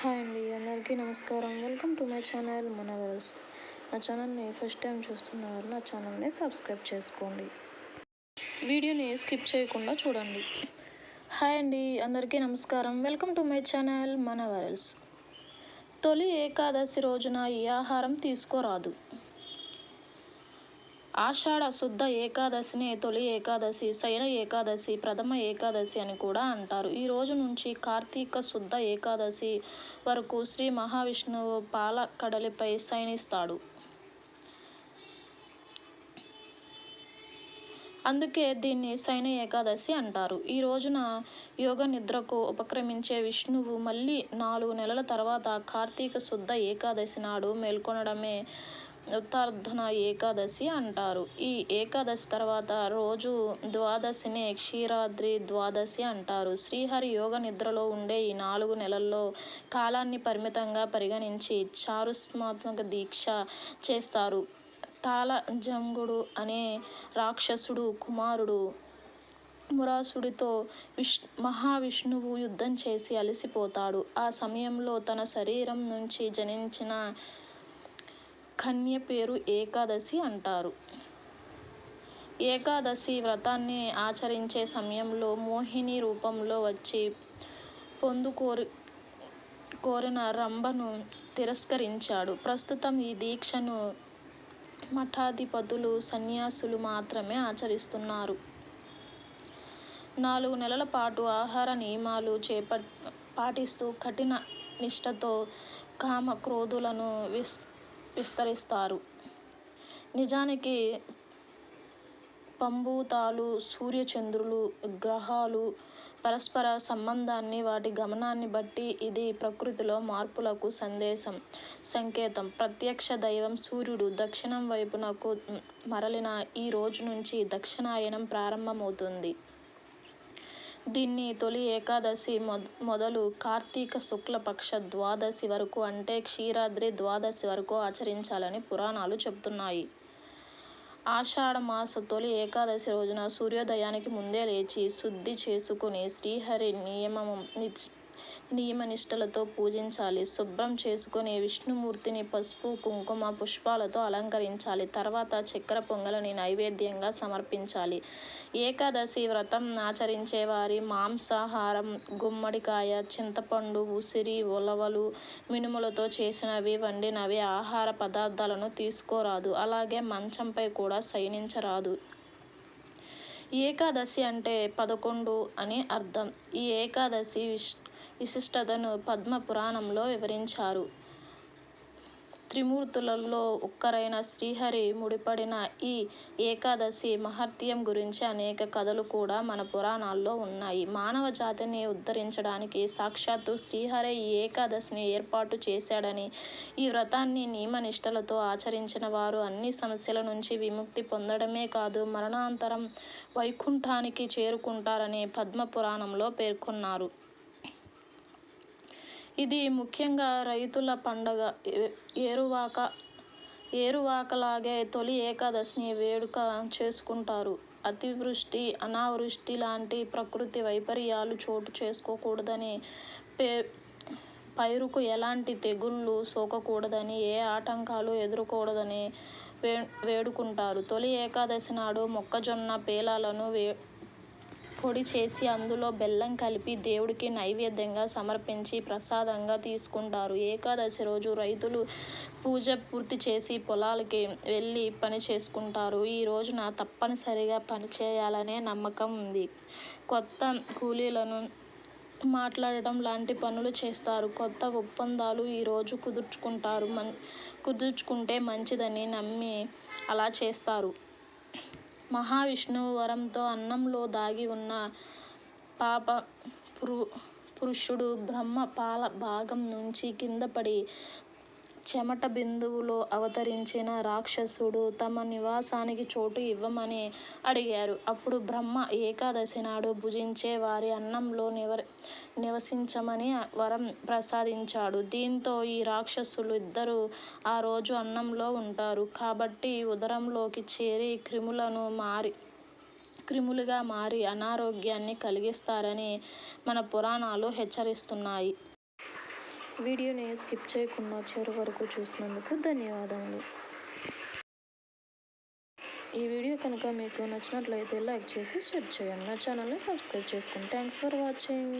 Hi అండి అందరికీ నమస్కారం. వెల్కమ్ టు మై ఛానల్ మనవర్స్. నా ఛానల్ని ఫస్ట్ టైం చూస్తున్నారు నా ఛానల్ని సబ్స్క్రైబ్ చేసుకోండి. వీడియోని స్కిప్ చేయకుండా చూడండి. హాయ్ అండి అందరికీ నమస్కారం. వెల్కమ్ టు మై ఛానల్ మనవరల్స్ తొలి ఏకాదశి రోజున ఈ ఆహారం తీసుకోరాదు. ఆషాఢ శుద్ధ ఏకాదశిని తొలి ఏకాదశి శయన ఏకాదశి ప్రథమ ఏకాదశి అని కూడా అంటారు. ఈ రోజు నుంచి కార్తీక శుద్ధ ఏకాదశి వరకు శ్రీ మహావిష్ణువు పాల కడలిపై శయనిస్తాడు. అందుకే దీన్ని శయన ఏకాదశి అంటారు. ఈ రోజున యోగ నిద్రకు ఉపక్రమించే విష్ణువు మళ్ళీ నాలుగు నెలల తర్వాత కార్తీక శుద్ధ ఏకాదశి నాడు మేల్కొనడమే ఉత్తార్ధన ఏకాదశి అంటారు. ఈ ఏకాదశి తర్వాత రోజు ద్వాదశిని క్షీరాద్రి ద్వాదశి అంటారు. శ్రీహరి యోగ నిద్రలో ఉండే ఈ నాలుగు నెలల్లో కాలాన్ని పరిమితంగా పరిగణించి చారుస్మాత్మక దీక్ష చేస్తారు. తాళ జంగుడు అనే రాక్షసుడు కుమారుడు మురాసుడితో విష్ మహావిష్ణువు యుద్ధం చేసి అలసిపోతాడు. ఆ సమయంలో తన శరీరం నుంచి జనించిన కన్య పేరు ఏకాదశి అంటారు. ఏకాదశి వ్రతాన్ని ఆచరించే సమయంలో మోహిని రూపంలో వచ్చి పొందు కోరి కోరిన రంభను తిరస్కరించాడు. ప్రస్తుతం ఈ దీక్షను మఠాధిపతులు సన్యాసులు మాత్రమే ఆచరిస్తున్నారు. నాలుగు నెలల పాటు ఆహార నియమాలు చేప పాటిస్తూ కఠిన నిష్టతో కామ క్రోధులను విస్ విస్తరిస్తారు. నిజానికి పంభూతాలు సూర్యచంద్రులు గ్రహాలు పరస్పర సంబంధాన్ని వాటి గమనాన్ని బట్టి ఇది ప్రకృతిలో మార్పులకు సందేశం సంకేతం. ప్రత్యక్ష దైవం సూర్యుడు దక్షిణం వైపునకు మరలిన ఈ రోజు నుంచి దక్షిణాయనం ప్రారంభమవుతుంది. దీన్ని తొలి ఏకాదశి మొదలు కార్తీక శుక్లపక్ష ద్వాదశి వరకు అంటే క్షీరాద్రి ద్వాదశి వరకు ఆచరించాలని పురాణాలు చెబుతున్నాయి. ఆషాఢమాస తొలి ఏకాదశి రోజున సూర్యోదయానికి ముందే లేచి శుద్ధి చేసుకుని శ్రీహరి నియమము నియమనిష్టలతో పూజించాలి. శుభ్రం చేసుకుని విష్ణుమూర్తిని పసుపు కుంకుమ పుష్పాలతో అలంకరించాలి. తర్వాత చక్కెర పొంగలని నైవేద్యంగా సమర్పించాలి. ఏకాదశి వ్రతం ఆచరించే వారి మాంసాహారం గుమ్మడికాయ చింతపండు ఉసిరి ఉలవలు మినుములతో చేసినవి వండినవి ఆహార పదార్థాలను తీసుకోరాదు. అలాగే మంచంపై కూడా శయనించరాదు. ఏకాదశి అంటే పదకొండు అని అర్థం. ఈ ఏకాదశి విష్ విశిష్టతను పద్మ పురాణంలో వివరించారు. త్రిమూర్తులలో ఒక్కరైన శ్రీహరి ముడిపడిన ఈ ఏకాదశి మహత్యం గురించి అనేక కథలు కూడా మన పురాణాల్లో ఉన్నాయి. మానవ జాతిని ఉద్ధరించడానికి సాక్షాత్తు శ్రీహరి ఈ ఏకాదశిని ఏర్పాటు చేశాడని ఈ వ్రతాన్ని నియమనిష్టలతో ఆచరించిన వారు అన్ని సమస్యల నుంచి విముక్తి పొందడమే కాదు మరణాంతరం వైకుంఠానికి చేరుకుంటారని పద్మ పురాణంలో పేర్కొన్నారు. ఇది ముఖ్యంగా రైతుల పండగ. ఏరువాక ఏరువాకలాగే తొలి ఏకాదశిని వేడుక చేసుకుంటారు. అతివృష్టి అనావృష్టి లాంటి ప్రకృతి వైపర్యాలు చోటు చేసుకోకూడదని పే పైరుకు ఎలాంటి తెగుళ్ళు సోకకూడదని ఏ ఆటంకాలు ఎదుర్కోకూడదని వే వేడుకుంటారు. తొలి ఏకాదశి నాడు మొక్కజొన్న పేలాలను వే పొడి చేసి అందులో బెల్లం కలిపి దేవుడికి నైవేద్యంగా సమర్పించి ప్రసాదంగా తీసుకుంటారు. ఏకాదశి రోజు రైతులు పూజ పూర్తి చేసి పొలాలకి వెళ్ళి పని చేసుకుంటారు. ఈ రోజున తప్పనిసరిగా పని చేయాలనే నమ్మకం ఉంది. కొత్త కూలీలను మాట్లాడటం లాంటి పనులు చేస్తారు. కొత్త ఒప్పందాలు ఈరోజు కుదుర్చుకుంటారు. మన్ కుదుర్చుకుంటే మంచిదని నమ్మి అలా చేస్తారు. మహావిష్ణువు వరంతో అన్నంలో దాగి ఉన్న పాప పురు పురుషుడు బ్రహ్మ పాల భాగం నుంచి కిందపడి చెమట బిందువులో అవతరించిన రాక్షసుడు తమ నివాసానికి చోటు ఇవ్వమని అడిగారు. అప్పుడు బ్రహ్మ ఏకాదశి నాడు భుజించే వారి అన్నంలో నివ నివసించమని వరం ప్రసాదించాడు. దీంతో ఈ రాక్షసులు ఇద్దరు ఆ రోజు అన్నంలో ఉంటారు. కాబట్టి ఉదరంలోకి చేరి క్రిములను మారి క్రిములుగా మారి అనారోగ్యాన్ని కలిగిస్తారని మన పురాణాలు హెచ్చరిస్తున్నాయి. వీడియోని స్కిప్ చేయకుండా చివరి వరకు చూసినందుకు ధన్యవాదములు. ఈ వీడియో కనుక మీకు నచ్చినట్లయితే లైక్ చేసి షేర్ చేయండి. నా ఛానల్ని సబ్స్క్రైబ్ చేసుకోండి థ్యాంక్స్ ఫర్ వాచింగ్.